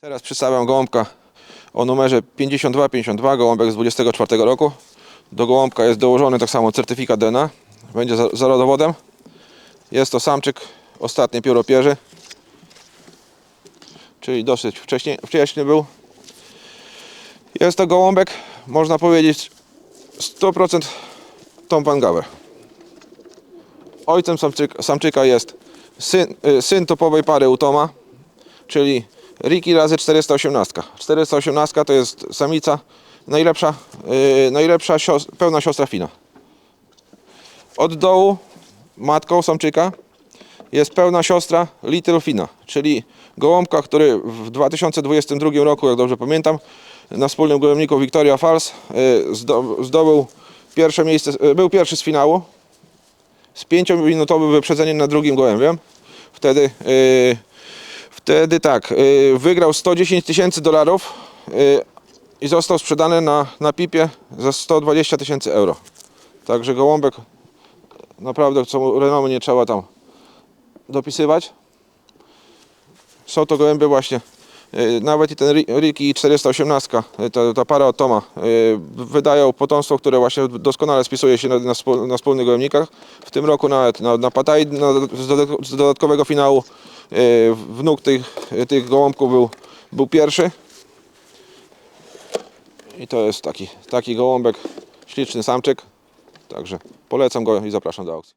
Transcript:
Teraz przedstawiam gołąbka o numerze 5252, gołąbek z 24 roku. Do gołąbka jest dołożony tak samo certyfikat DNA. Będzie za, za rodowodem. Jest to samczyk, ostatnie pióro pierzy. Czyli dosyć wcześnie, wcześniej był. Jest to gołąbek, można powiedzieć 100% Tom Van Gauer. Ojcem samczyka, samczyka jest syn, y, syn topowej pary u Toma, czyli Riki razy 418. 418 to jest samica, najlepsza, yy, najlepsza pełna siostra Fina. Od dołu matką samczyka jest pełna siostra Little Fina, czyli gołąbka, który w 2022 roku, jak dobrze pamiętam, na wspólnym gołębniku Victoria Falls yy, zdo- zdobył pierwsze miejsce, yy, był pierwszy z finału z 5-minutowym wyprzedzeniem na drugim gołębiem. Wtedy yy, Wtedy tak, y, wygrał 110 tysięcy dolarów y, i został sprzedany na, na pipie za 120 tysięcy euro. Także gołąbek naprawdę co renomy nie trzeba tam dopisywać. Są to gołębie właśnie, y, nawet i ten Ri- Riki 418, y, ta, ta para od Toma, wydają potomstwo, które właśnie doskonale spisuje się na, na, wspól, na wspólnych gołębnikach. W tym roku nawet na, na Pataj, z, dodatk- z dodatkowego finału wnuk tych, tych gołąbków był, był pierwszy. I to jest taki, taki gołąbek, śliczny samczyk. Także polecam go i zapraszam do aukcji.